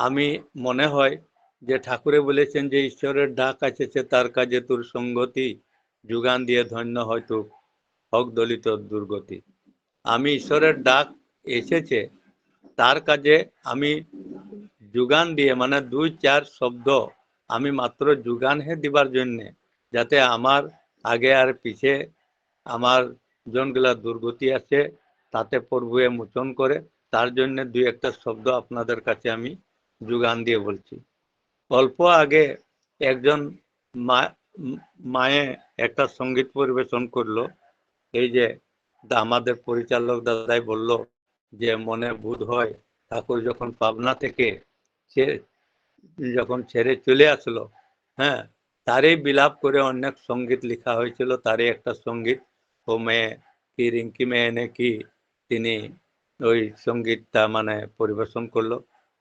আমি মনে হয় যে ঠাকুরে বলেছেন যে ঈশ্বরের ডাক আছে তার কাজে তোর সঙ্গতি। যুগান দিয়ে ধন্য হয়তো হক দলিত দুর্গতি। আমি ঈশ্বরের ডাক এসেছে, তার কাজে আমি যুগান দিয়ে মানে দুই চার শব্দ আমি মাত্র যুগান হে দিবার জন্যে, যাতে আমার আগে আর পিছে আমার জনগুলা দুর্গতি আছে, তাতে প্রভুয়ে মোচন করে, তার জন্য দুই একটা শব্দ আপনাদের কাছে আমি যুগান দিয়ে বলছি। অল্প আগে একজন মা, মায়ে একটা সংগীত পরিবেশন করল। এই যে আমাদের পরিচালক দাদাই বলল যে, মনে বোধ হয় ঠাকুর যখন পাবনা থেকে সে, যখন ছেড়ে চলে আসলো হ্যাঁ তারই বিলাপ করে অনেক সংগীত লেখা হয়েছিল। তারই একটা সংগীত, ও মেয়ে কি, রিঙ্কি মেয়ে নাকি, তিনি ওই সঙ্গীতটা মানে পরিবেশন করল।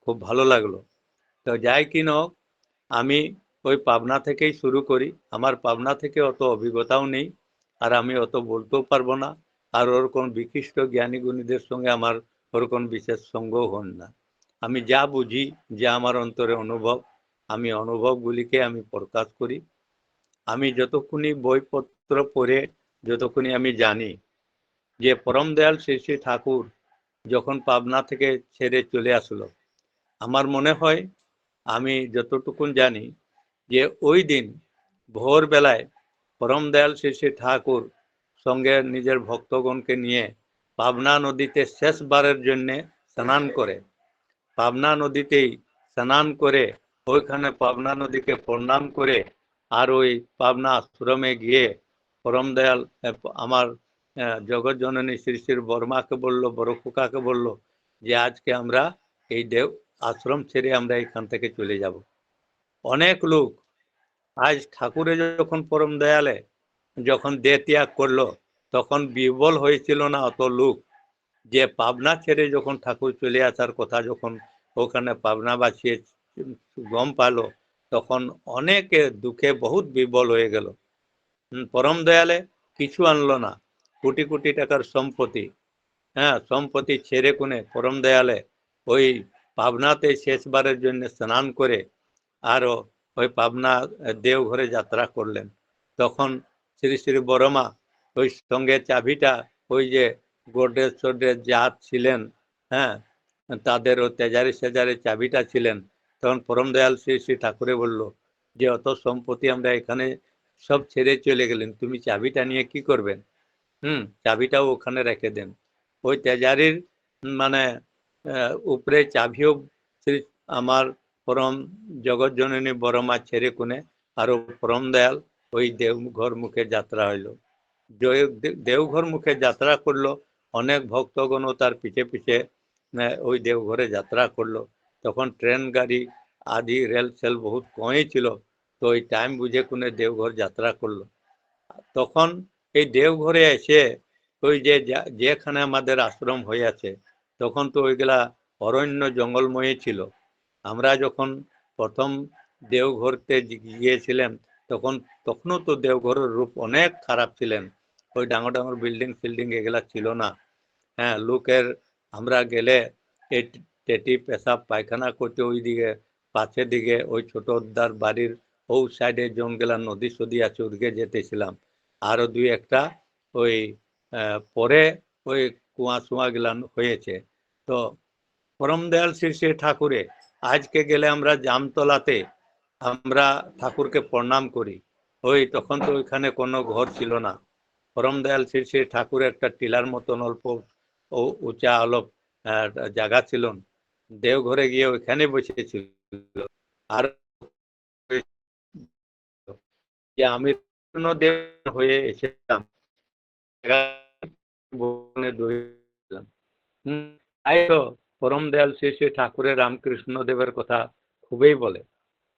খুব ভালো লাগল। তো যাই কি হোক, আমি ওই পাবনা থেকেই শুরু করি। আমার পাবনা থেকে অত অভিজ্ঞতাও নেই আর আমি অত বলতেও পারব না। আর ওরকম বিশিষ্ট জ্ঞানী গুণীদের সঙ্গে আমার ওরকম বিশেষ সঙ্গও হন না। আমি যা বুঝি যা আমার অন্তরে অনুভব আমি অনুভবগুলিকে আমি প্রকাশ করি। আমি যতক্ষণই বইপত্র পড়ে যতক্ষণই আমি জানি যে পরম দয়াল শ্রী শ্রী ঠাকুর যখন পাবনা থেকে ছেড়ে চলে আসলো আমার মনে হয় আমি যতটুকুন জানি যে ওই দিন ভোরবেলায় পরম দয়াল শ্রী শ্রী ঠাকুর সঙ্গে নিজের ভক্তগণকে নিয়ে পাবনা নদীতে শেষবারের জন্যে স্নান করে, পাবনা নদীতেই স্নান করে, ওইখানে পাবনা নদীকে প্রণাম করে আর ওই পাবনা আশ্রমে গিয়ে পরম দয়াল আমার জগৎ জননী শ্রী শ্রী বর্মাকে বলল, বড় খোকাকে বলল যে আজকে আমরা এই দেব আশ্রম ছেড়ে আমরা এখান থেকে চলে যাব। অনেক লোক আজ ঠাকুরে যখন পরম দয়ালে যখন দেহ ত্যাগ করল, তখন বিবল হয়েছিল না অত লোক। যে পাবনা ছেড়ে যখন ঠাকুর চলে আসার কথা যখন ওখানে পাবনা বাঁচিয়ে গম পালো, তখন অনেকে দুঃখে বহুত বিবল হয়ে গেল। পরম দয়ালে কিছু আনলো না। কোটি কোটি টাকার সম্পত্তি। হ্যাঁ সম্পত্তি ছেড়ে কোনে পরম দয়ালে ওই পাবনাতে শেষবারের জন্য স্নান করে আরও ওই পাবনা দেওঘরে যাত্রা করলেন। তখন শ্রী শ্রী বড়মা ওই সঙ্গে চাবিটা ওই যে গোড্রেজ সোড্রেজ জাত ছিলেন হ্যাঁ তাদের ও তেজারি সেজারি চাবিটা ছিলেন। তখন পরম দয়াল শ্রী শ্রী ঠাকুরে বলল, যে অত সম্পত্তি আমরা এখানে সব ছেড়ে চলে গেলেন, তুমি চাবিটা নিয়ে কি করবেন? হুম, চাবিটাও ওখানে রেখে দেন। ওই তেজারির মানে উপরে চাবিও শ্রী আমার পরম জগৎ জননী বড়মা ছেড়ে কোনে আরও পরম দয়াল ওই দেওঘর মুখে যাত্রা হইল। দেওঘর মুখে যাত্রা করল, অনেক ভক্তগণও তার পিছে পিছে ওই দেওঘরে যাত্রা করল। তখন ট্রেন, গাড়ি, আদি, রেল, সেল বহুত কমই ছিল, তো ওই টাইম বুঝে কোনে দেওঘর যাত্রা করল। তখন এই দেওঘরে এসে ওই যে যেখানে আমাদের আশ্রম হয়ে আছে তখন তো ওইগুলা অরণ্য জঙ্গলময় ছিল। আমরা যখন প্রথম দেওঘরতে গিয়েছিলাম তখন, তখনও তো দেওঘরের রূপ অনেক খারাপ ছিলেন। ওই ডাঙর ডাঙর বিল্ডিং ফিল্ডিং এগুলা ছিল না। হ্যাঁ লোকের আমরা গেলে এই টেটি পেশাব পায়খানা করতে ওই দিকে পাশের দিকে ওই ছোট উদ্দার বাড়ির ও সাইডে জনগুলা নদী সদী আছে, ওদিকে যেতেছিলাম। আরও দুই একটা ওই পরে ওই কুয়া সুয়া গুলা হয়েছে। তো পরম দয়াল শ্রী শ্রী ঠাকুরে, আজকে গেলে আমরা জামতলাতে আমরা ঠাকুরকে প্রণাম করি। ওই তখন তো ওইখানে কোনো ঘর ছিল না। পরম দয়াল শ্রী শ্রী ঠাকুর একটা টিলার মতন অল্প ও উঁচা অলপ জায়গা ছিল। দেওঘরে গিয়ে ওইখানে বসেছিল। আর আমি দেব হয়ে এসেছিলাম। পরম দয়াল শ্রী শ্রী ঠাকুরের রামকৃষ্ণ দেবের কথা খুবই বলে।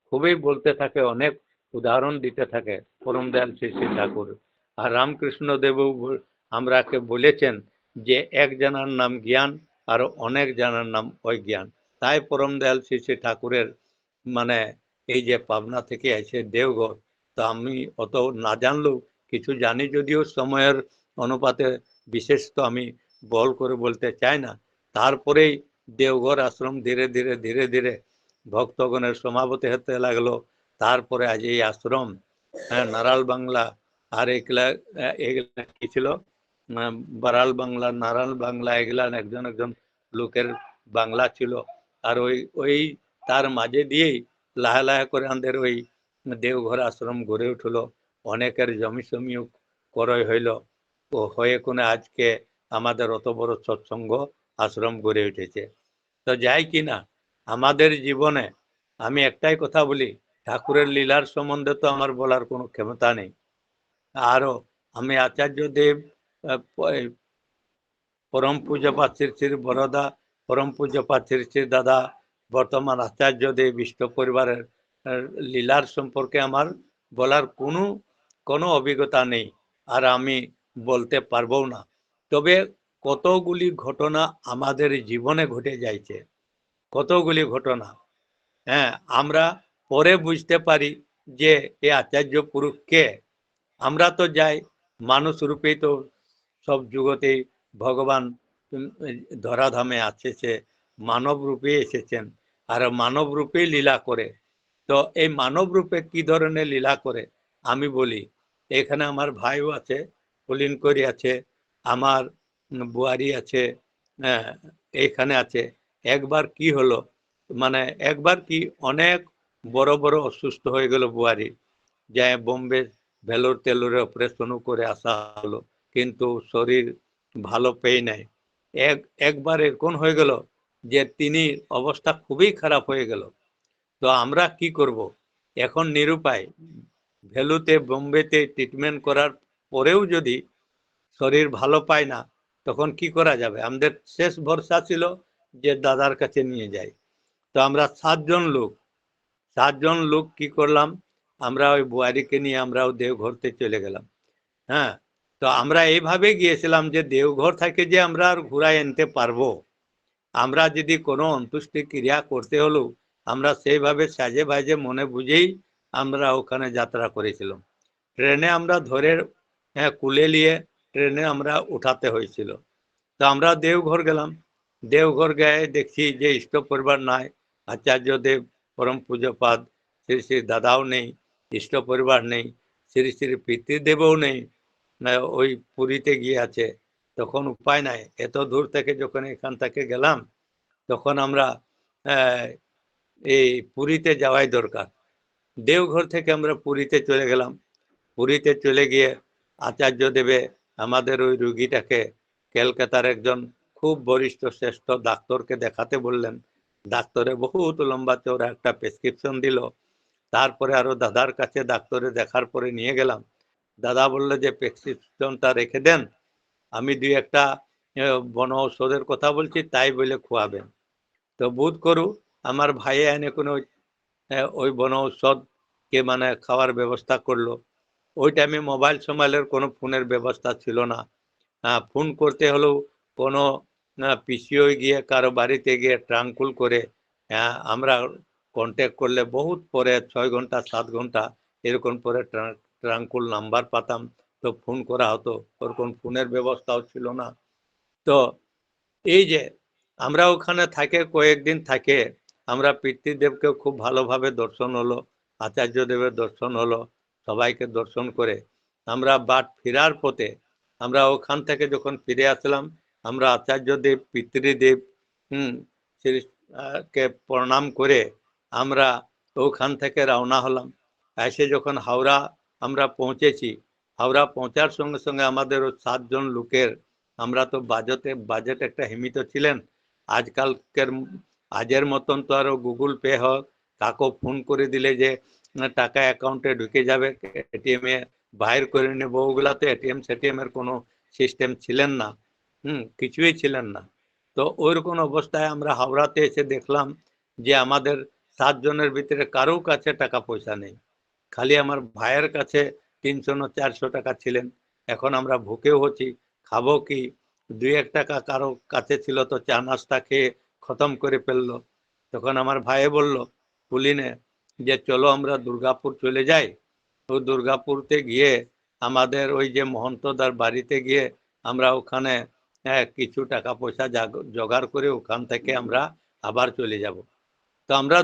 খুবই বলতে থাকে, অনেক উদাহরণ দিতে থাকে পরম দয়াল শ্রী শ্রী ঠাকুর। আর রামকৃষ্ণ দেবও ব- আমরাকে বলেছেন যে এক জানার নাম জ্ঞান আর অনেক জানার নাম অজ্ঞান। তাই পরম দয়াল শ্রী শ্রী ঠাকুরের মানে এই যে পাবনা থেকে এসে দেওঘর, তো আমি অত না জানলেও কিছু জানি, যদিও সময়ের অনুপাতে বিশেষ তো আমি বল করে বলতে চাই না। তারপরেই দেওঘর আশ্রম ধীরে ধীরে ধীরে ধীরে ভক্তগণের সমাপতি হতে লাগল। তারপরে আজ এই আশ্রম হ্যাঁ নারাল বাংলা আর এগুলা এগুলা কি ছিল? বারাল বাংলা, নারাল বাংলা, এগুলা একজন একজন লোকের বাংলা ছিল। আর ওই ওই তার মাঝে দিয়েই লাহে লাহে করে আমাদের ওই দেওঘর আশ্রম গড়ে উঠল। অনেকের জমি সমিও ক্রয় হইল। হয়ে কোনে আজকে আমাদের অত বড় সৎসঙ্গ আশ্রম গড়ে উঠেছে। তো যাই কি না, আমাদের জীবনে আমি একটাই কথা বলি, ঠাকুরের লীলার সম্বন্ধে তো আমার বলার কোনো ক্ষমতা নেই। আরও আমি আচার্য দেব পরম পূজ্যপাত শ্রী শ্রী বরদা, পরম পূজ্যপাত শ্রী শ্রী দাদা, বর্তমান আচার্য দেব ইষ্ট পরিবারের লীলার সম্পর্কে আমার বলার কোনো কোনো অভিজ্ঞতা নেই। আর আমি বলতে পারব না। তবে কতগুলি ঘটনা আমাদের জীবনে ঘটে যাইছে, কতগুলি ঘটনা হ্যাঁ আমরা পরে বুঝতে পারি যে এ আচার্য পুরুষ কে। আমরা তো যাই, মানুষ রূপেই তো সব যুগতেই ভগবান ধরাধামে আসেছে, মানব রূপে এসেছেন, আর মানব রূপেই লীলা করে। তো এই মানব রূপে কি ধরনের লীলা করে? আমি বলি, এখানে আমার ভাইও আছে কলিন করি আছে আমার বুয়ারি আছে হ্যাঁ, এইখানে আছে। একবার কি হলো? মানে একবার কি অনেক বড় বড় অসুস্থ হয়ে গেল বুয়ারি যায় বোম্বে ভেলোর তেলোরে অপারেশনও করে আসা হলো কিন্তু শরীর ভালো পেয়ে নাই। এক একবার এরকম হয়ে গেল যে তিনি অবস্থা খুবই খারাপ হয়ে গেল। তো আমরা কি করব? এখন নিরুপায় ভ্যালুতে বোম্বেতে ট্রিটমেন্ট করার পরেও যদি শরীর ভালো পায় না, তখন কি করা যাবে? আমাদের শেষ ভরসা ছিল যে দাদার কাছে নিয়ে যাই। তো আমরা সাতজন লোক সাতজন লোক কি করলাম? আমরা ওই বুয়ারিকে নিয়ে আমরাও দেওঘরতে চলে গেলাম। হ্যাঁ? তো আমরা এইভাবে গিয়েছিলাম যে দেওঘর থেকে যে আমরা আর ঘুরাই আনতে পারব। আমরা যদি কোনো অন্তুষ্টি ক্রিয়া করতে হলেও আমরা সেইভাবে সাজে বাজে মনে বুঝেই আমরা ওখানে যাত্রা করেছিলাম। ট্রেনে আমরা ধরে হ্যাঁ কুলে নিয়ে ট্রেনে আমরা উঠাতে হয়েছিল। তো আমরা দেওঘর গেলাম। দেওঘর গিয়ে দেখছি যে ইষ্ট পরিবার নাই। আচার্য দেব পরম পূজ্যপাদ, শ্রী শ্রী দাদাও নেই ইষ্ট পরিবার নেই, শ্রী শ্রী পিতৃদেবও নেই ওই পুরীতে গিয়ে আছে। তখন উপায় নাই। এত দূর থেকে যখন এখান থেকে গেলাম, তখন আমরা এই পুরীতে যাওয়াই দরকার। দেওঘর থেকে আমরা পুরীতে চলে গেলাম। পুরীতে চলে গিয়ে আচার্য দেবে। আমাদের ওই রুগীটাকে কলকাতার একজন খুব বরিষ্ঠ শ্রেষ্ঠ ডাক্তারকে দেখাতে বললেন। ডাক্তারে বহুত লম্বা চৌড়া একটা প্রেসক্রিপশন দিল। তারপরে আরও দাদার কাছে ডাক্তারে দেখার পরে নিয়ে গেলাম। দাদা বলল যে, প্রেসক্রিপশনটা রেখে দেন। আমি দুই একটা বন ঔষধের কথা বলছি, তাই বলে খোয়াবেন। তো বোধ করু, আমার ভাই এনে কোনো ওই বন ঔষধকে মানে খাওয়ার ব্যবস্থা করল। ওই টাইমে মোবাইল সোমাইলের কোনো ফোনের ব্যবস্থা ছিল না। ফোন করতে হলেও কোনো পিসিও গিয়ে কারও বাড়িতে গিয়ে ট্রাঙ্কুল করে আমরা কন্ট্যাক্ট করলে বহুত পরে ছয় ঘণ্টা, সাত ঘণ্টা এরকম পরে ট্রাঙ্কুল নাম্বার পাতাম। তো ফোন করা হতো, ওরকম ফোনের ব্যবস্থাও ছিল না। তো এই যে আমরা ওখানে থাকে, কয়েকদিন থাকে, আমরা পিতৃদেবকে খুব ভালোভাবে দর্শন হলো আচার্য দেবের দর্শন হলো সবাইকে দর্শন করে আমরা বাট ফেরার পথে আমরা ওখান থেকে যখন ফিরে আসলাম, আমরা আচার্য দেব পিতৃদেব, হুম কে প্রণাম করে আমরা ওখান থেকে রওনা হলাম। এসে যখন হাওড়া আমরা পৌঁছেছি, হাওড়া পৌঁছার সঙ্গে সঙ্গে আমাদের সাতজন লোকের, আমরা তো বাজেটে, বাজেট একটা সীমিত ছিলেন। আজকালকের আজের মতন তো আরও গুগল পে হোক, কাকো ফোন করে দিলে যে টাকা অ্যাকাউন্টে ঢুকে যাবে, এটিএম এ বাইর করে নেব ওগুলা তো এটিএম, সেটিএম এর কোনো সিস্টেম ছিলেন না। হুম, কিছুই ছিলেন না। তো ওইরকম অবস্থায় আমরা হাওড়াতে এসে দেখলাম যে আমাদের সাতজনের ভিতরে কারও কাছে টাকা পয়সা নেই। খালি আমার ভাইয়ের কাছে তিনশো না চারশো টাকা ছিলেন। এখন আমরা ভুকেও হচ্ছি, খাব কি? দুই এক টাকা কারও কাছে ছিল তো চা নাস্তা খেয়ে খতম করে ফেলল। তখন আমার ভাই বলল পুলিনে যে চলো আমরা দুর্গাপুর চলে যাই। তো দুর্গাপুরতে গিয়ে আমাদের ওই যে মহন্তদার বাড়িতে গিয়ে আমরা ওখানে কিছু টাকা পয়সা জাগ- জোগাড় করে ওখান থেকে আমরা আবার চলে যাব। তো আমরা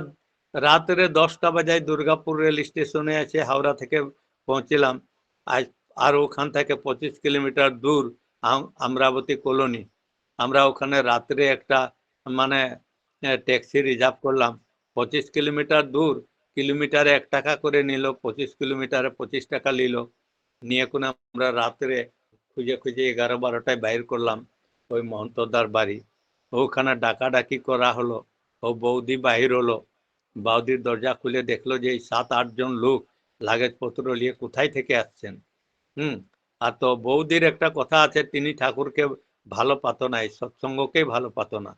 রাত্রে দশটা বাজায় দুর্গাপুর রেল স্টেশনে আছে হাওড়া থেকে পৌঁছলাম। আজ আর ওখান থেকে পঁচিশ কিলোমিটার দূর আমরাবতী কলোনি। আমরা ওখানে রাত্রে একটা মানে ট্যাক্সি রিজার্ভ করলাম। পঁচিশ কিলোমিটার দূর কিলোমিটারে এক টাকা করে নিল, পঁচিশ কিলোমিটারে পঁচিশ টাকা নিল। নিয়ে কোন আমরা রাত্রে খুঁজে খুঁজে এগারো বারোটায় বাইর করলাম ওই মহন্তদার বাড়ি। ওখানে ডাকাডাকি করা হলো, ও বৌদি বাহির হলো। বৌদির দরজা খুলে দেখল যে এই সাত আটজন লোক লাগেজ পত্র নিয়ে কোথায় থেকে আসছেন। হুম, আর তো বৌদির একটা কথা আছে, তিনি ঠাকুরকে ভালো পাতো না, এই সৎসঙ্গকেই ভালো পাতো না।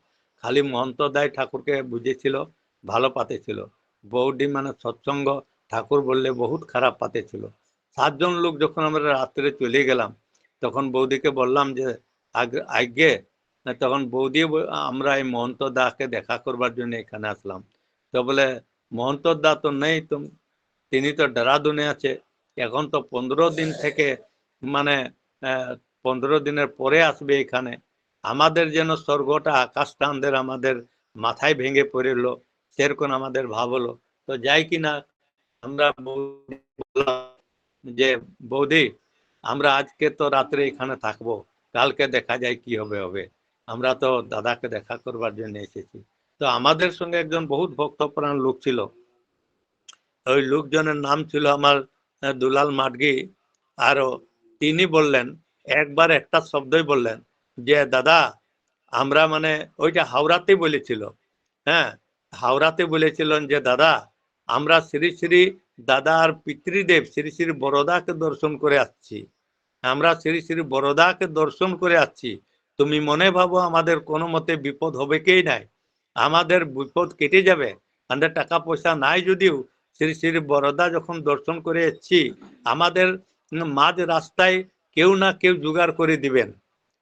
খালি মহন্ত দায় ঠাকুরকে বুঝেছিল, ভালো পাতেছিল। বৌদি মানে সৎসঙ্গ ঠাকুর বললে বহুত খারাপ পাতেছিল সাতজন লোক যখন আমরা রাত্রে চলে গেলাম, তখন বৌদিকে বললাম যে, আগ- তখন বৌদি আমরা এই মহন্ত দাকে দেখা করবার জন্য এখানে আসলাম। তো বলে, মহন্ত দা তো নেই তো, তিনি তো ডেরাদুনে আছে। এখন তো পনেরো দিন থেকে মানে পনেরো দিনের পরে আসবে এখানে। আমাদের যেন স্বর্গটা আমাদের আমাদের মাথায় ভেঙে পড়ল। সেরকম আমাদের ভাব হলো তো যাই কিনা, আমরা যে, বৌদি, আমরা আজকে তো রাত্রে এখানে থাকব, কালকে দেখা যায় কি হবে হবে। আমরা তো দাদাকে দেখা করবার জন্য এসেছি। তো আমাদের সঙ্গে একজন বহুত ভক্তপ্রাণ লোক ছিল। ওই লোকজনের নাম ছিল আমার দুলাল মাডগি আরও তিনি বললেন, একবার একটা শব্দই বললেন যে, দাদা, আমরা মানে ওইটা হাওড়াতে বলেছিল। হ্যাঁ হাওড়াতে বলেছিলেন যে, দাদা, আমরা শ্রী শ্রী দাদার পিতৃদেব, শ্রী শ্রী বরদাকে দর্শন করে আসছি। আমরা শ্রী শ্রী বরদাকে দর্শন করে আসছি। তুমি মনে ভাবো আমাদের কোনো মতে বিপদ হবে কেই নাই। আমাদের বিপদ কেটে যাবে। আমাদের টাকা পয়সা নাই যদিও। শ্রী শ্রী বরদা যখন দর্শন করে এসছি, আমাদের মাঝ রাস্তায় কেউ না কেউ জোগাড় করে দিবেন।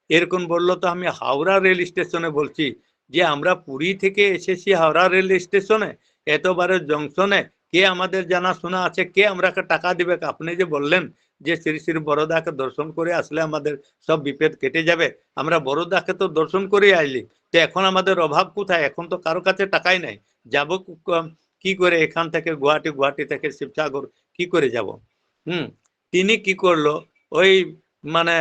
এরকম বলল তো আমি হাওড়া রেল স্টেশনে বলছি। যে আমরা পুরী থেকে এসেছি হাওড়া রেল স্টেশনে, এতবারে জংশনে, কে আমাদের জানাশোনা আছে, কে আমরাকে টাকা দিবে? আপনি যে বললেন যে শ্রী শ্রী বড়দাকে দর্শন করে আসলে আমাদের সব বিপদ কেটে যাবে, আমরা বড়দাকে তো দর্শন করে আইলি। তো এখন আমাদের অভাব কোথায়? এখন তো কারও কাছে টাকাই নাই। যাব কি করে এখান থেকে গুয়াহাটি গুয়াহাটি থেকে শিবসাগর, কি করে যাব? হুম, তিনি কি করল? ওই মানে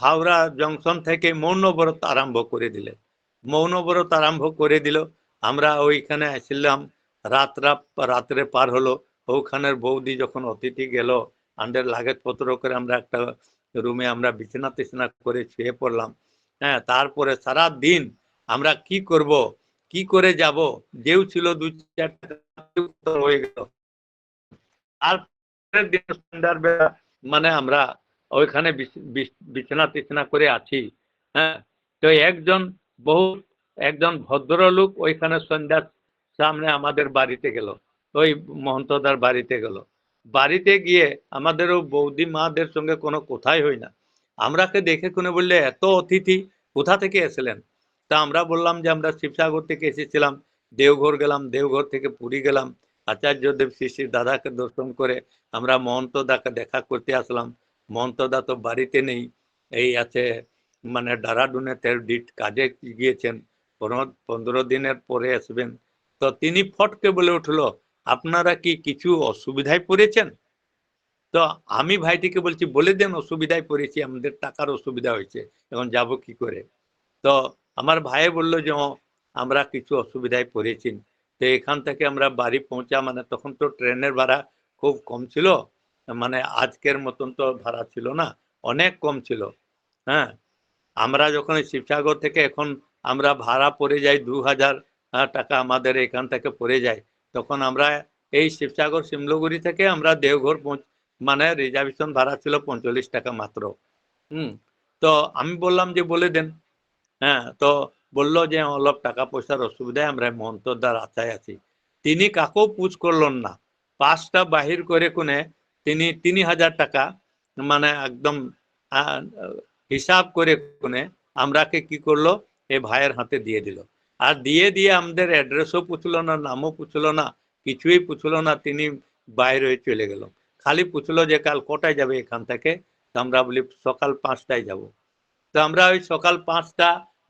হাওড়া জংশন থেকে মৌনব্রত আরম্ভ করে দিলেন। মৌনব্রত আরম্ভ করে দিল। আমরা ওইখানে আসলাম। রাত রাত, রাত্রে পার হলো। ওখানের বৌদি যখন অতিথি গেল, আন্ডের লাগেজ পত্র করে আমরা একটা রুমে আমরা বিছানা টিছানা করে শুয়ে পড়লাম। হ্যাঁ তারপরে সারা দিন আমরা কি করব, কি করে যাব? যেও ছিল দু চারটা হয়ে গেল। দিন সন্ধ্যার বেলা মানে আমরা ওইখানে বিছ- বিছ- বিছানা টিছানা করে আছি। হ্যাঁ তো একজন বহু একজন ভদ্রলোক ওইখানে সন্ধ্যার সামনে আমাদের বাড়িতে গেল, ওই মহন্তদার বাড়িতে গেল। বাড়িতে গিয়ে আমাদেরও বৌদি মাদের সঙ্গে কোনো কথাই হয় না। আমরাকে দেখে কোনে বললে, এত অতিথি কোথা থেকে এসেলেন? তা আমরা বললাম যে, আমরা শিবসাগর থেকে এসেছিলাম, দেওঘর গেলাম, দেওঘর থেকে পুরী গেলাম। আচার্য দেব শ্রী শ্রী দাদাকে দর্শন করে আমরা মহন্ত দাকে দেখা করতে আসলাম। মহন্তদা তো বাড়িতে নেই, এই আছে মানে ডারাডুনে তের ডিট কাজে গিয়েছেন। পনেরো দিনের পরে আসবেন। তো তিনি ফটকে বলে উঠল, আপনারা কি কিছু অসুবিধায় পড়েছেন? তো আমি ভাইটিকে বলছি, বলে দেন অসুবিধায় পড়েছি, আমাদের টাকার অসুবিধা হয়েছে, এখন যাব কি করে? তো আমার ভাই বলল যে আমরা কিছু অসুবিধায় পড়েছি। তো এখান থেকে আমরা বাড়ি পৌঁছা মানে তখন তো ট্রেনের ভাড়া খুব কম ছিল মানে আজকের মতন তো ভাড়া ছিল না, অনেক কম ছিল হ্যাঁ? আমরা যখন শিবসাগর থেকে এখন আমরা ভাড়া পড়ে যাই দু হাজার টাকা আমাদের এখান থেকে পড়ে যায়, তখন আমরা এই শিবসাগর শিমলগুড়ি থেকে আমরা দেওঘর মানে রিজার্ভেশন ভাড়া ছিল পঁয়তাল্লিশ টাকা মাত্র। হুম, তো আমি বললাম যে বলে দেন। হ্যাঁ তো বলল যে অলপ টাকা পয়সার অসুবিধায় আমরা মহন্তদার আশায় আছি। তিনি কাকেও পুজ করলেন না। পাঁচটা বাহির করে কোনে তিনি তিন হাজার টাকা মানে একদম হিসাব করে কোনে আমরাকে কি করল? এ ভাইয়ের হাতে দিয়ে দিল। আর দিয়ে দিয়ে আমাদের অ্যাড্রেসও পুছলো না, নামও পুছলো না, কিছুই পুছলো না, তিনি বাইরে চলে গেল। খালি পুছলো যে কাল কটায় যাবে এখান থেকে? তো আমরা বলি সকাল পাঁচটায় যাব। তো আমরা ওই সকাল পাঁচটা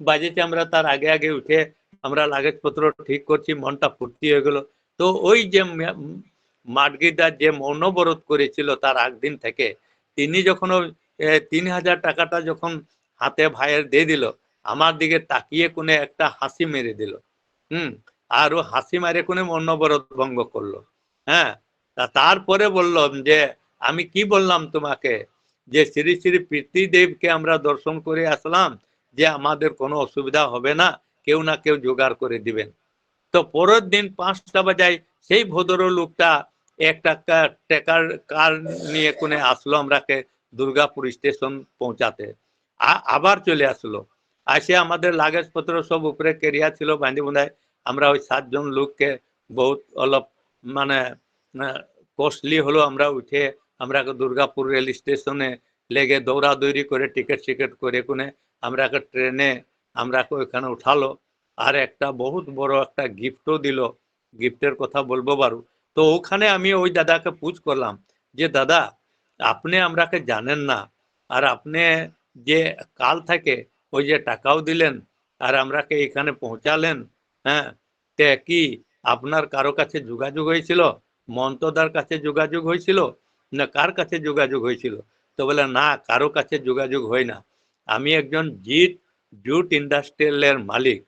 বাজেছে, আমরা তার আগে আগে উঠে আমরা লাগেজ পত্র ঠিক করছি, মনটা ফুর্তি হয়ে গেল। তো ওই যে মাডগিদার যে মৌনবরোধ করেছিল তার আগদিন থেকে, তিনি যখন তিন হাজার টাকাটা যখন হাতে ভাইয়ের দিয়ে দিল, আমার দিকে তাকিয়ে কোনে একটা হাসি মেরে দিল। হুম, আর ও হাসি মারে কোনে মৌনবরোধ ভঙ্গ করল। হ্যাঁ তা তারপরে বললাম যে, আমি কি বললাম তোমাকে? যে শ্রী শ্রী পৃথ্বীদেবকে আমরা দর্শন করে আসলাম, যে আমাদের কোনো অসুবিধা হবে না, কেউ না কেউ জোগাড় করে দিবেন। তো পরের দিন পাঁচটা বাজায় সেই ভদ্র লোকটা একটা টেকার কার নিয়ে কোনে আসলো আমরাকে দুর্গাপুর স্টেশন পৌঁছাতে। আবার চলে আসলো। আসে আমাদের লাগেজ পত্র সব উপরে কেরিয়া ছিল বাঁধি বোঁধায় আমরা ওই সাতজন লোককে বহুত অলপ মানে কস্টলি হলো আমরা উঠে আমরা দুর্গাপুর রেল স্টেশনে লেগে দৌড়াদৌড়ি করে টিকিট টিকিট করে কোনে আমরাকে ট্রেনে আমরা ওইখানে উঠালো। আর একটা বহুত বড় একটা গিফটও দিল। গিফটের কথা বলব বারু। তো ওখানে আমি ওই দাদাকে পুজ করলাম যে, দাদা আপনি আমরাকে জানেন না। আর আপনি যে কাল থেকে ওই যে টাকাও দিলেন আর আমরাকে এখানে পৌঁছালেন হ্যাঁ তে কি আপনার কারও কাছে যোগাযোগ হয়েছিল? মন্তদার কাছে যোগাযোগ হয়েছিল? না কার কাছে যোগাযোগ হয়েছিল? তো বলে, না, কারও কাছে যোগাযোগ হয় না। আমি একজন জিট জুট ইন্ডাস্ট্রিয়ালের মালিক।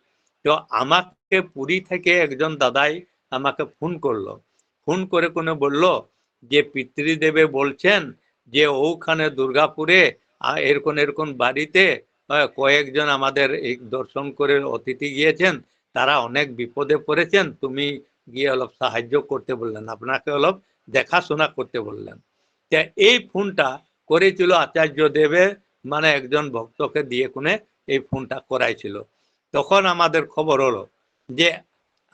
তো আমাকে পুরী থেকে একজন দাদাই আমাকে ফোন করল। ফোন করে কোনো বলল যে পিতৃদেবে বলছেন যে ওখানে দুর্গাপুরে এরকম এরকম বাড়িতে কয়েকজন আমাদের এই দর্শন করে অতিথি গিয়েছেন, তারা অনেক বিপদে পড়েছেন, তুমি গিয়ে অলপ সাহায্য করতে বললেন, আপনাকে অলপ দেখাশোনা করতে বললেন। তা এই ফোনটা করেছিল আচার্য দেবে মানে একজন ভক্তকে দিয়ে কোনে এই ফোনটা করাইছিল। তখন আমাদের খবর হলো যে,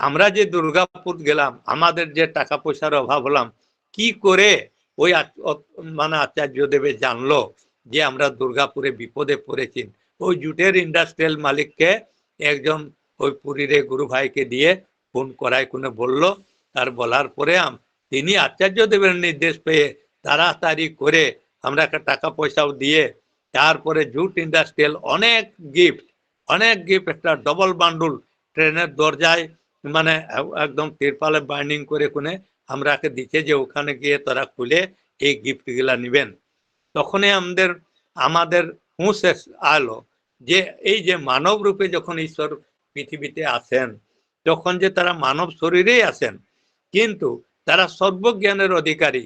আমরা যে দুর্গাপুর গেলাম, আমাদের যে টাকা পয়সার অভাব হলাম কি করে ওই মানে আচার্য দেবে জানলো যে আমরা দুর্গাপুরে বিপদে পড়েছি। ওই জুটের ইন্ডাস্ট্রিয়াল মালিককে একজন ওই পুরীর গুরু ভাইকে দিয়ে ফোন করায় কোনে বলল। তার বলার পরে তিনি আচার্য দেবের নির্দেশ পেয়ে তাড়াতাড়ি করে আমরা একটা টাকা পয়সাও দিয়ে তারপরে জুট ইন্ডাস্ট্রিয়াল অনেক গিফট অনেক গিফট একটা ডবল বান্ডুল ট্রেনের দরজায় মানে একদম তিরপালে বাইন্ডিং করে কোনে আমরাকে দিচ্ছে যে ওখানে গিয়ে তারা খুলে এই গিফটগুলা নিবেন। তখনই আমাদের আমাদের হুঁশ আলো যে এই যে মানব রূপে যখন ঈশ্বর পৃথিবীতে আসেন তখন যে তারা মানব শরীরেই আসেন কিন্তু তারা সর্বজ্ঞানের অধিকারী,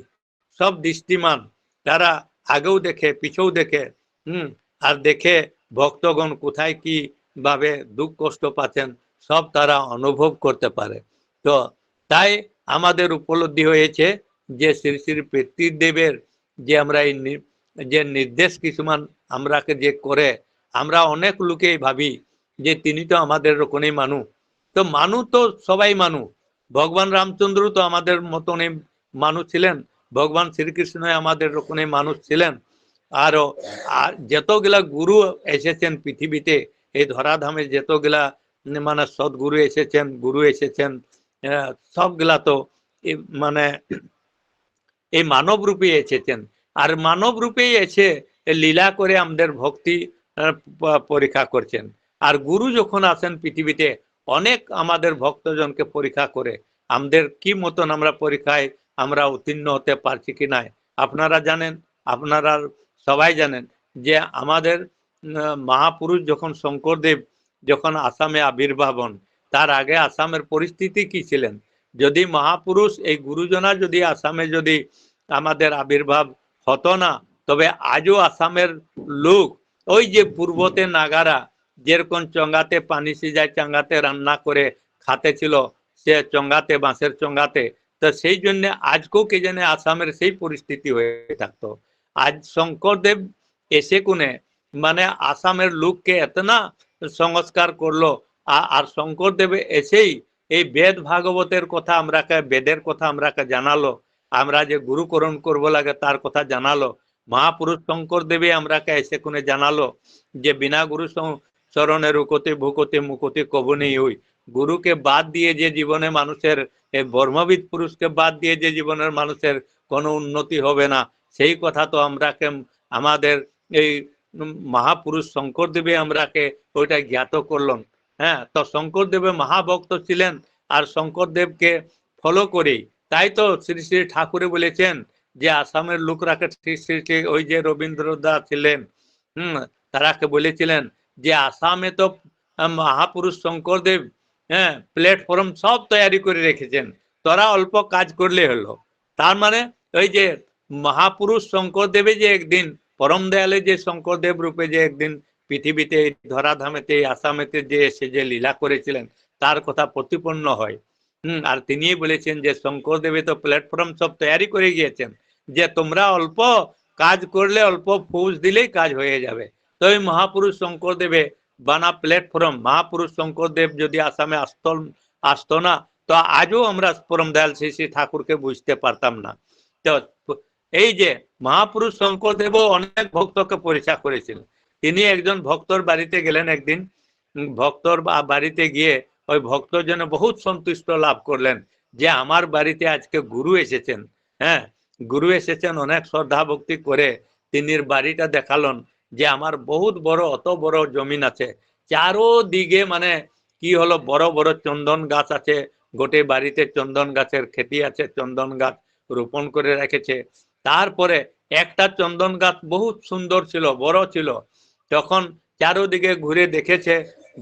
সব দৃষ্টিমান, তারা আগেও দেখে, পিছেও দেখে, হুম, আর দেখে ভক্তগণ কোথায় কি ভাবে দুঃখ কষ্ট পাচ্ছেন, সব তারা অনুভব করতে পারে। তো তাই আমাদের উপলব্ধি হয়েছে যে শ্রী শ্রী দেবের যে আমরা এই যে নির্দেশ কিছুমান আমরাকে যে করে, আমরা অনেক লোকেই ভাবি যে তিনি তো আমাদের রকমই মানু। তো মানু তো সবাই মানু। ভগবান রামচন্দ্র তো আমাদের মতনই মানুষ ছিলেন। ভগবান শ্রীকৃষ্ণ আমাদের রকমই মানুষ ছিলেন। আরও, আর যতগুলা গুরু এসেছেন পৃথিবীতে, এই ধরাধামে যতগুলা মানে সদ্গুরু এসেছেন, গুরু এসেছেন সবগুলা তো মানে এই মানব রূপে এসেছেন। আর মানব রূপেই এসে লীলা করে আমাদের ভক্তি পরীক্ষা করছেন। আর গুরু যখন আসেন পৃথিবীতে, অনেক আমাদের ভক্তজনকে পরীক্ষা করে, আমাদের কি মতন আমরা পরীক্ষায় আমরা উত্তীর্ণ হতে পারছি কি নাই, আপনারা জানেন, আপনারা সবাই জানেন যে আমাদের মহাপুরুষ যখন শঙ্করদেব যখন আসামে আবির্ভাবন তার আগে আসামের পরিস্থিতি কি ছিলেন? যদি মহাপুরুষ এই গুরুজনা যদি আসামে যদি আমাদের আবির্ভাব হতো না, তবে আজও আসামের লোক ওই যে পূর্বতে নাগারা যেরকম চঙ্গাতে পানি সিজায় চাঙ্গাতে রান্না করে খাতে ছিল সে চঙ্গাতে, বাঁশের চঙ্গাতে, তো সেই জন্য আজকেও কে জানে আসামের সেই পরিস্থিতি হয়ে থাকতো। আজ শঙ্করদেব এসে কোনে মানে আসামের লোককে এত না সংস্কার করল আর শঙ্করদেব এসেই এই বেদ ভাগবতের কথা আমরাকে, বেদের কথা আমরাকে জানালো। আমরা যে গুরুকরণ করব লাগে তার কথা জানালো। মহাপুরুষ শঙ্কর দেবী আমরাকে এসে কোনে জানালো যে বিনা গুরু সং- চরণে রুকতে ভুকতে মুকতে কবনে হই। গুরুকে বাদ দিয়ে যে জীবনে মানুষের, এই বর্মবিদ পুরুষকে বাদ দিয়ে যে জীবনের মানুষের কোনো উন্নতি হবে না, সেই কথা তো আমরাকে, আমাদের এই মহাপুরুষ শঙ্করদেবে আমরাকে ওইটা জ্ঞাত করলেন। হ্যাঁ তো শঙ্করদেবে মহাভক্ত ছিলেন আর শঙ্করদেবকে ফলো করেই। তাই তো শ্রী শ্রী ঠাকুরে বলেছেন যে আসামের লোকরাকে শ্রী শ্রী শ্রী ওই যে রবীন্দ্রদা ছিলেন, হম, তারাকে বলেছিলেন যে আসামে তো মহাপুরুষ শঙ্করদেব হ্যাঁ প্ল্যাটফর্ম সব তৈরি করে রেখেছেন। তোরা অল্প কাজ করলে হলো। তার মানে ওই যে মহাপুরুষ শঙ্করদেবে যে একদিন, পরম দয়ালে যে শঙ্করদেব রূপে যে একদিন পৃথিবীতে, ধরাধামেতে, আসামেতে যে এসে যে লীলা করেছিলেন, তার কথা প্রতিপন্ন হয়। হম, আর তিনিই বলেছেন যে, শঙ্করদেবে তো প্ল্যাটফর্ম সব তৈরি করে গিয়েছেন, যে তোমরা অল্প কাজ করলে অল্প ফৌজ দিলেই কাজ হয়ে যাবে। তো ওই মহাপুরুষ শঙ্করদেবে বানা প্ল্যাটফর্ম মহাপুরুষ শঙ্করদেব যদি আসামে আসত আসতো না, তো আজও আমরা পরম দয়াল শ্রী শ্রী ঠাকুরকে বুঝতে পারতাম না। তো এই যে মহাপুরুষ শঙ্করদেবও অনেক ভক্তকে পরীক্ষা করেছিলেন তিনি একজন ভক্তর বাড়িতে গেলেন একদিন। ভক্তর বাড়িতে গিয়ে ওই ভক্ত যেন বহুত সন্তুষ্ট লাভ করলেন যে আমার বাড়িতে আজকে গুরু এসেছেন। হ্যাঁ গুরু এসেছেন, অনেক শ্রদ্ধা ভক্তি করে তিনি বাড়িটা দেখালেন যে আমার বহুত বড়, অত বড় জমিন আছে। চারো দিকে মানে কি হলো, বড় বড় চন্দন গাছ আছে, গোটে বাড়িতে চন্দন গাছের খেতি আছে, চন্দন গাছ রোপণ করে রেখেছে। তারপরে একটা চন্দন গাছ বহুত সুন্দর ছিল, বড় ছিল। তখন চারোদিকে ঘুরে দেখেছে।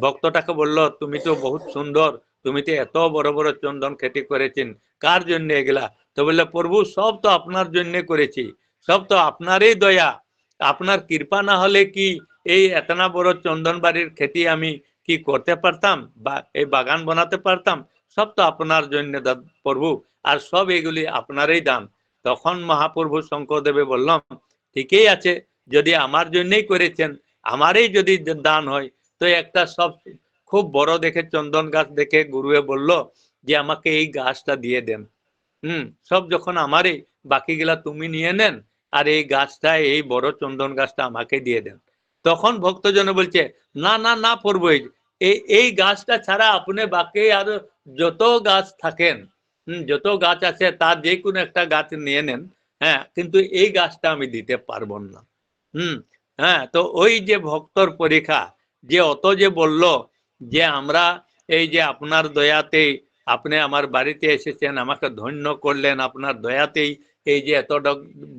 ভক্তটাকে বলল, তুমি তো বহুত সুন্দর, তুমি তো এত বড় বড় চন্দন খেতি করেছেন, কার জন্য এগুলা? তো বললে, প্রভু, সব তো আপনার জন্য করেছি, সব তো আপনারই দয়া। আপনার কৃপা না হলে কি এই এতনা বড় চন্দন বাড়ির খেতি আমি কি করতে পারতাম বা এই বাগান বানাতে পারতাম? সব তো আপনার জন্য প্রভু, আর সব এগুলি আপনারই দান। তখন মহাপ্রভু শঙ্করদেবে বললাম ঠিকই আছে, যদি আমার জন্যই করেছেন আমারই যদি দান হয় তো একটা সব খুব বড় দেখে চন্দন গাছ দেখে গুরুয়ে বলল যে আমাকে এই গাছটা দিয়ে দেন। হুম সব যখন আমারই বাকিগুলা তুমি নিয়ে নেন আর এই গাছটা এই বড় চন্দন গাছটা আমাকে দিয়ে দেন। তখন ভক্তজন বলছে না না না পড়ব এই এই গাছটা ছাড়া আপনি বাকি আর যত গাছ থাকেন হুম, যত গাছ আছে তার যে কোনো একটা গাছ নিয়ে নেন হ্যাঁ কিন্তু এই গাছটা আমি দিতে পারব না। হুম হ্যাঁ তো ওই যে ভক্তর পরীক্ষা, যে অত যে বলল যে আমরা এই যে আপনার দয়াতেই আপনি আমার বাড়িতে এসেছেন, আমাকে ধন্য করলেন, আপনার দয়াতেই এই যে এত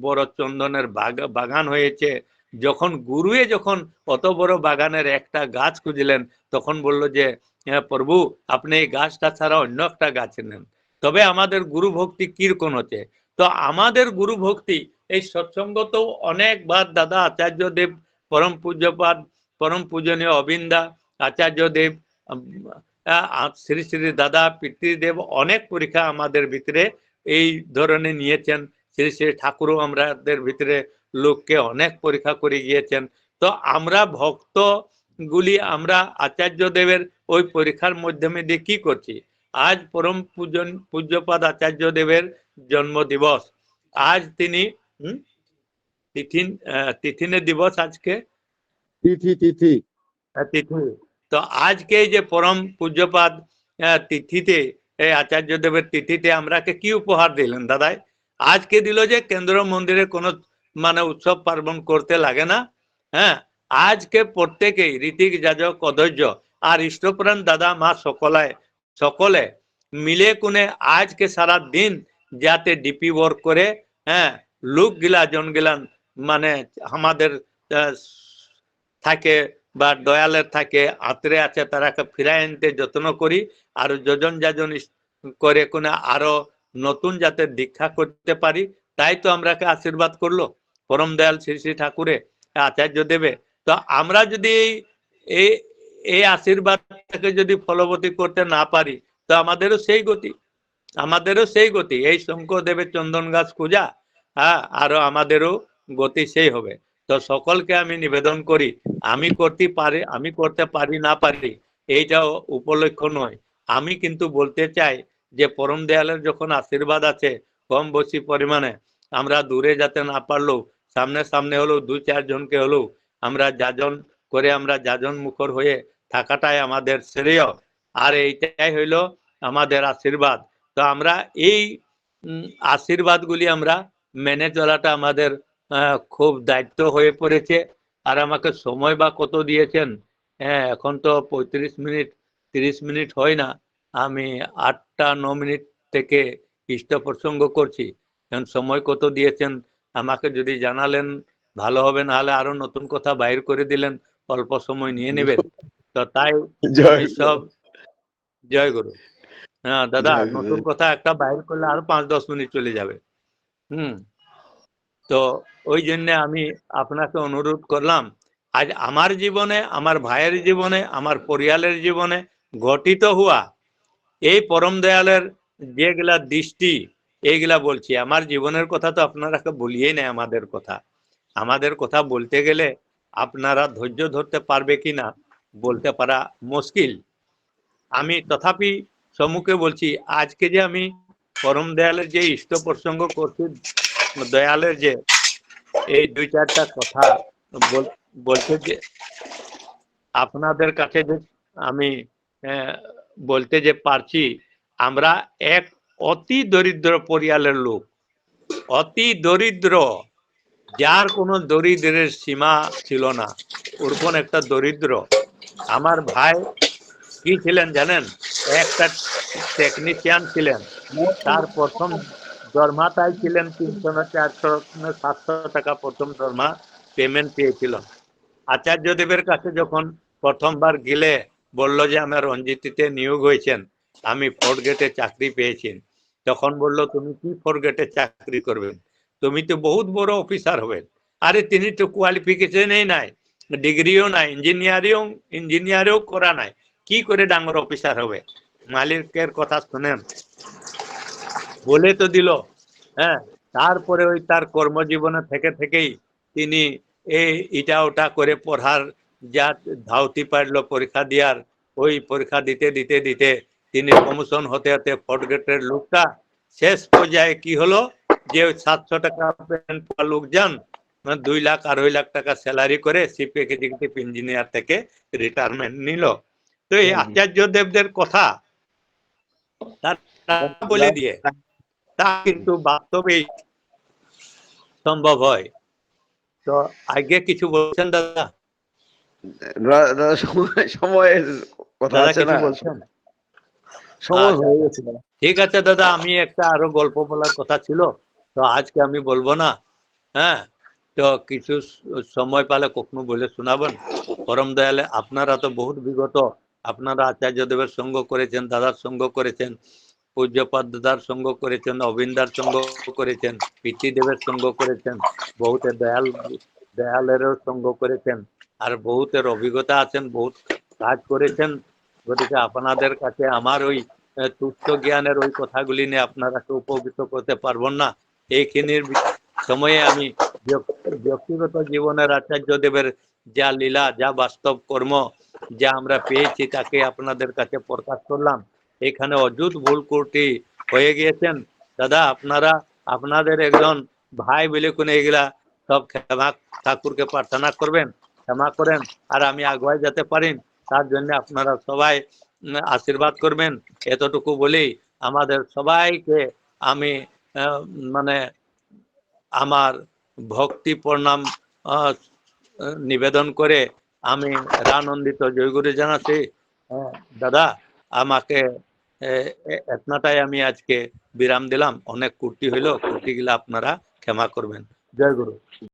বড় চন্দনের বাগা- বাগান হয়েছে। যখন গুরুয়ে যখন অত বড় বাগানের একটা গাছ খুঁজলেন, তখন বলল যে হ্যাঁ প্রভু, আপনি এই গাছটা ছাড়া অন্য একটা গাছ নেন। তবে আমাদের গুরু ভক্তি কীরকম হচ্ছে? তো আমাদের গুরু ভক্তি এই সৎসঙ্গ তো অনেকবার দাদা আচার্য দেব পরম পূজ্যপাদ, পরম পূজনীয় অবিন্দা আচার্য দেব শ্রী শ্রী দাদা পিতৃদেব অনেক পরীক্ষা আমাদের ভিতরে এই ধরনের নিয়েছেন। শ্রী শ্রী ঠাকুরও আমাদের ভিতরে লোককে অনেক পরীক্ষা করে গিয়েছেন। তো আমরা ভক্ত গুলি আমরা আচার্য দেবের ওই পরীক্ষার মাধ্যমে দিয়ে কি করছি? আজ পরম পূজন, পূজ্যপাদ আচার্য দেবের জন্ম দিবস আজ তিনি হুম, তিথিন তিথিনের দিবস আজকে? তিথি তিথি। তিথি। তো আজকে যে পরম পূজ্যপাদ তিথিতে এই আচার্য দেবের তিথিতে আমরাকে কি উপহার দিলেন দাদাই? আজকে দিল যে কেন্দ্র মন্দিরে কোনো মানে উৎসব পার্বণ করতে লাগে না হ্যাঁ? আজকে প্রত্যেকেই ঋতিক যাজক অধৈর্য আর ইষ্টপ্রাণ দাদা মা সকলায় সকলে মিলে কোনে আজকে সারা দিন যাতে ডিপি ওয়ার্ক করে হ্যাঁ? লোক গিলা, জন গিলান মানে আমাদের থাকে বা দয়ালের থাকে, আত্রে আছে, তারাকে ফিরাই আনতে যত্ন করি। আর যোজন যাজন করে কোনে আরও নতুন যাতে দীক্ষা করতে পারি, তাই তো আমরাকে আশীর্বাদ করল। পরম দয়াল শ্রী শ্রী ঠাকুরে আচার্য দেবে। তো আমরা যদি এই- এই আশীর্বাদটাকে যদি ফলবতী করতে না পারি, তো আমাদেরও সেই গতি, আমাদেরও সেই গতি। এই শঙ্কর দেবের চন্দন গাছ পূজা হ্যাঁ আরও আমাদেরও গতি সেই হবে। তো সকলকে আমি নিবেদন করি, আমি করতে পারি, আমি করতে পারি, না পারি, এইটা উপলক্ষ নয়। আমি কিন্তু বলতে চাই যে পরম দেয়ালের যখন আশীর্বাদ আছে, কম বেশি পরিমাণে, আমরা দূরে যেতে না পারলেও, সামনে সামনে হলেও, দু চারজনকে হলেও, আমরা যাজন করে আমরা যাজন মুখর হয়ে থাকাটাই আমাদের শ্রেয়। আর এইটাই হইল আমাদের আশীর্বাদ। তো আমরা এই আশীর্বাদগুলি আমরা মেনে চলাটা আমাদের খুব দায়িত্ব হয়ে পড়েছে। আর আমাকে সময় বা কত দিয়েছেন? হ্যাঁ এখন তো পঁয়ত্রিশ মিনিট তিরিশ মিনিট হয় না। আমি আটটা ন মিনিট থেকে ইষ্ট প্রসঙ্গ করছি। এখন সময় কত দিয়েছেন? আমাকে যদি জানালেন ভালো হবে নাহলে আরও নতুন কথা বাইর করে দিলেন অল্প সময় নিয়ে নেবেন। তো তাই সব জয় গুরু। হ্যাঁ দাদা নতুন কথা একটা বাইর করলে আরও পাঁচ দশ মিনিট চলে যাবে। হুম। তো ওই জন্য আমি আপনাকে অনুরোধ করলাম, আজ আমার জীবনে, আমার ভাইয়ের জীবনে, আমার পরিয়ালের জীবনে ঘটিত হওয়া এই পরম দয়ালের যেগুলা দৃষ্টি, এইগুলা বলছি। আমার জীবনের কথা তো আপনারা বলিয়েই নেই আমাদের কথা। আমাদের কথা বলতে গেলে আপনারা ধৈর্য ধরতে পারবে কিনা বলতে পারা মুশকিল। আমি তথাপি সম্মুখে বলছি, আজকে যে আমি পরম দয়ালের যে ইষ্ট প্রসঙ্গ করছি, দয়ালের যে এই দুই চারটা কথা বলছে যে আপনাদের কাছে যে আমি বলতে যে পারছি, আমরা এক অতি দরিদ্র পরিয়ালের লোক। অতি দরিদ্র, যার কোনো দরিদ্রের সীমা ছিল না। ওরকম একটা দরিদ্র। আমার ভাই কি ছিলেন জানেন? একটা টেকনিশিয়ান ছিলেন। তার প্রথম দরমাটাই ছিলেন তিনশো না চারশো না সাতশো টাকা প্রথম দরমা পেমেন্ট পেয়েছিল। আচার্য দেবের কাছে যখন প্রথমবার গেলে বলল যে, আমার রঞ্জিতিতে নিয়োগ হয়েছেন, আমি ফোর্ট গেটে চাকরি পেয়েছি। তখন বলল, তুমি কি ফোর্ট গেটে চাকরি করবেন তুমি তো বহুত বড় অফিসার হবেন আরে, তিনি তো কোয়ালিফিকেশনই নাই ডিগ্রিও নাই ইঞ্জিনিয়ারিং ইঞ্জিনিয়ারিং করা নাই। কি করে ডাঙ্গর অফিসার হবে? মালিকের কথা শুনেন। বলে তো দিল হ্যাঁ? তারপরে ওই তার কর্মজীবনে থেকে থেকেই তিনি এই ইটা ওটা করে পড়ার যা ধাউতি পারল পরীক্ষা দেওয়ার ওই পরীক্ষা দিতে দিতে দিতে তিনি প্রমোশন হতে হতে ফোর্ট গেটের লোকটা শেষ পর্যায়ে কি হলো? যে সাতশো টাকা পাওয়া লোকজন মানে দুই লাখ আড়াই লাখ টাকা স্যালারি করে চিফ এক্সিকিউটিভ ইঞ্জিনিয়ার থেকে রিটায়ারমেন্ট নিল। তো এই আচার্য দেবদের কথা তারা বলে দিয়ে তা কিন্তু বাস্তবেই সম্ভব হয়। তো আগে কিছু বলছেন দাদা? রা- দাদা সময় সময়ের কথা আছে না? সময় আচ্ছা। হয়ে গেছে। ঠিক আছে দাদা আমি একটা আরও গল্প বলার কথা ছিল তো আজকে আমি বলব না হ্যাঁ? তো কিছু সময় পালে কখনো বলে শোনাবেন। পরম দয়ালে আপনারা তো বহুত বিগত আপনারা আচার্য দেবের সঙ্গ করেছেন, দাদার সঙ্গ করেছেন, পূজ্যপাদ দাদার সঙ্গ করেছেন, অবিন্দার সঙ্গ করেছেন, পিতৃদেবের সঙ্গ করেছেন, বহুতে দয়াল, দয়ালেরও সঙ্গ করেছেন, আর বহুতের অভিজ্ঞতা আছেন, বহুত কাজ করেছেন। গতিকে আপনাদের কাছে আমার ওই তুচ্ছ জ্ঞানের ওই কথাগুলি নিয়ে আপনারা উপকৃত করতে পারবেন না। এইখিনির সময়ে আমি ব্যক- ব্যক্তিগত জীবনের আচার্য দেবের যা লীলা, যা বাস্তব কর্ম যা আমরা পেয়েছি তাকে আপনাদের কাছে প্রকাশ করলাম। এখানে অযুত ভুল ত্রুটি হয়ে গিয়েছেন। দাদা, আপনারা, আপনাদের একজন ভাই বলে কোন এগুলা সব ক্ষমা ঠাকুরকে প্রার্থনা করবেন, ক্ষমা করেন, আর আমি আগুয়াই যেতে পারেন তার জন্য আপনারা সবাই আশীর্বাদ করবেন। এতটুকু বলেই আমাদের সবাইকে আমি মানে আমার ভক্তি প্রণাম নিবেদন করে আমি রানন্দিত জয়গুরু জানাচ্ছি আহ, দাদা আমাকে এতনাটাই আমি আজকে বিরাম দিলাম। অনেক কুর্তি হইল কুর্তি গুলা আপনারা ক্ষমা করবেন। জয় গুরু